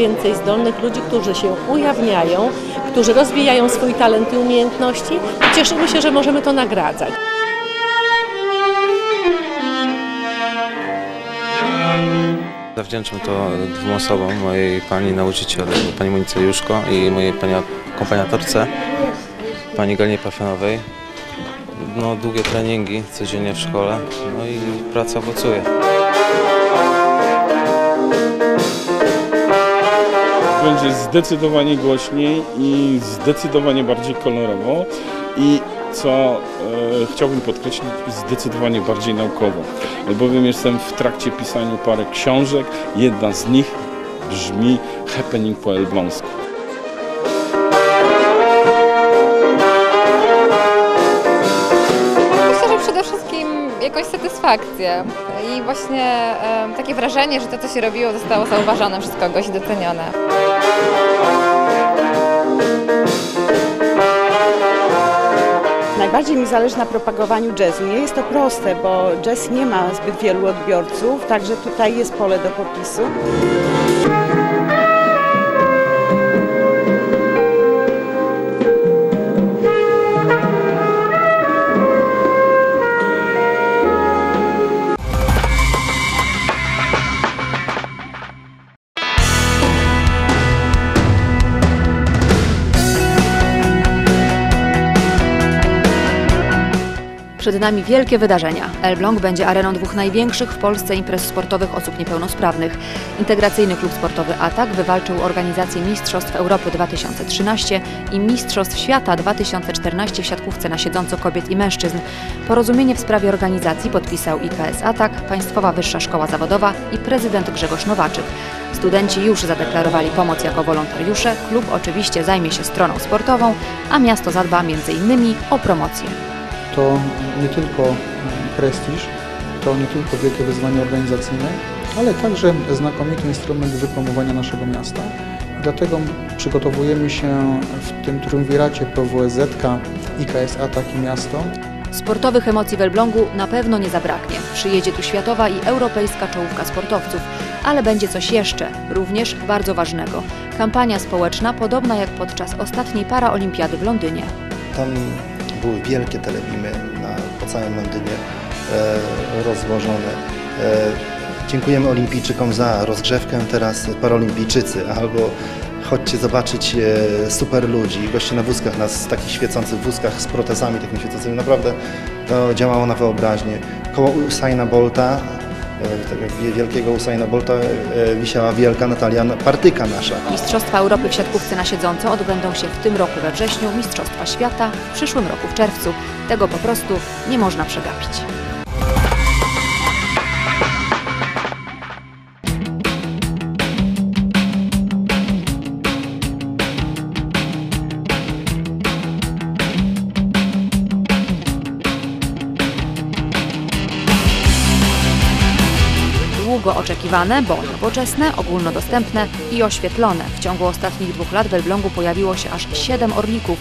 więcej zdolnych ludzi, którzy się ujawniają, którzy rozwijają swój talent i umiejętności i cieszymy się, że możemy to nagradzać. Zawdzięczam to dwóm osobom, mojej pani nauczyciel, pani Monice Juszko i mojej pani akompaniatorce, pani Galinie Parfenowej. No, długie treningi codziennie w szkole, no i praca owocuje. Będzie zdecydowanie głośniej i zdecydowanie bardziej kolorowo i co e, chciałbym podkreślić, zdecydowanie bardziej naukowo, albowiem jestem w trakcie pisania parę książek. Jedna z nich brzmi Happening po elbląsku. Myślę, że przede wszystkim jakąś satysfakcję i właśnie em, takie wrażenie, że to, co się robiło, zostało zauważone przez kogoś i docenione. Najbardziej mi zależy na propagowaniu jazzu. Nie jest to proste, bo jazz nie ma zbyt wielu odbiorców, także tutaj jest pole do popisu. Przed nami wielkie wydarzenia. Elbląg będzie areną dwóch największych w Polsce imprez sportowych osób niepełnosprawnych. Integracyjny Klub Sportowy Atak wywalczył organizację Mistrzostw Europy 2013 i Mistrzostw Świata 2014 w siatkówce na siedząco kobiet i mężczyzn. Porozumienie w sprawie organizacji podpisał IKS Atak, Państwowa Wyższa Szkoła Zawodowa i prezydent Grzegorz Nowaczyk. Studenci już zadeklarowali pomoc jako wolontariusze, klub oczywiście zajmie się stroną sportową, a miasto zadba m.in. o promocję. To nie tylko prestiż, to nie tylko wielkie wyzwanie organizacyjne, ale także znakomity instrument wypromowania naszego miasta. Dlatego przygotowujemy się w tym triumviracie PWSZ, IKS Atak i Miasto Sportowych emocji w Elblągu na pewno nie zabraknie. Przyjedzie tu światowa i europejska czołówka sportowców, ale będzie coś jeszcze, również bardzo ważnego. Kampania społeczna podobna jak podczas ostatniej paraolimpiady w Londynie. Tam były wielkie telebimy na, po całym Londynie e, rozłożone. E, dziękujemy olimpijczykom za rozgrzewkę, teraz paralimpijczycy albo chodźcie zobaczyć e, super ludzi, goście na wózkach, nas takich świecących wózkach z protezami takimi świecącymi. Naprawdę to działało na wyobraźnię. Koło Usaina Bolta, tak jak wie- wielkiego Usaina Bolta, e, wisiała wielka Natalia Partyka nasza. Mistrzostwa Europy w siatkówce na siedząco odbędą się w tym roku we wrześniu, Mistrzostwa Świata w przyszłym roku w czerwcu. Tego po prostu nie można przegapić. Długo oczekiwane, bo nowoczesne, ogólnodostępne i oświetlone. W ciągu ostatnich dwóch lat w Elblągu pojawiło się aż siedem orlików.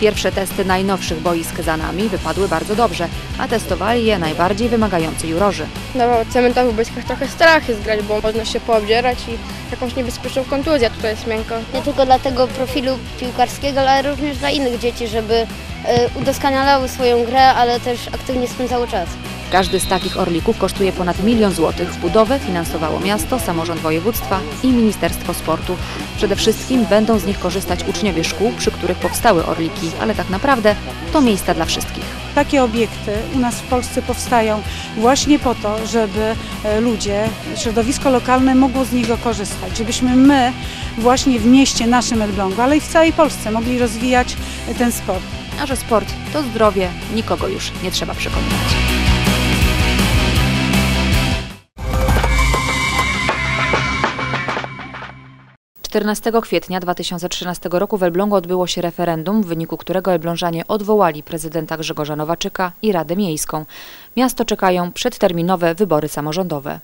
Pierwsze testy najnowszych boisk za nami wypadły bardzo dobrze, a testowali je najbardziej wymagający jurorzy. Na cementowych boiskach trochę strach jest grać, bo można się poobdzierać i jakąś niebezpieczną kontuzję, tutaj jest miękko. nie tylko dla tego profilu piłkarskiego, ale również dla innych dzieci, żeby e, udoskonalały swoją grę, ale też aktywnie spędzały czas. Każdy z takich orlików kosztuje ponad milion złotych. W budowę finansowało miasto, samorząd województwa i Ministerstwo Sportu. Przede wszystkim będą z nich korzystać uczniowie szkół, przy których powstały orliki, ale tak naprawdę to miejsca dla wszystkich. Takie obiekty u nas w Polsce powstają właśnie po to, żeby e, ludzie, środowisko lokalne mogło z niego korzystać, żebyśmy my właśnie w mieście naszym Elblągu, ale i w całej Polsce mogli rozwijać ten sport. A że sport to zdrowie, nikogo już nie trzeba przekonywać. Czternastego kwietnia 2013 roku w Elblągu odbyło się referendum, w wyniku którego Elblążanie odwołali prezydenta Grzegorza Nowaczyka i Radę Miejską. Miasto czekają przedterminowe wybory samorządowe.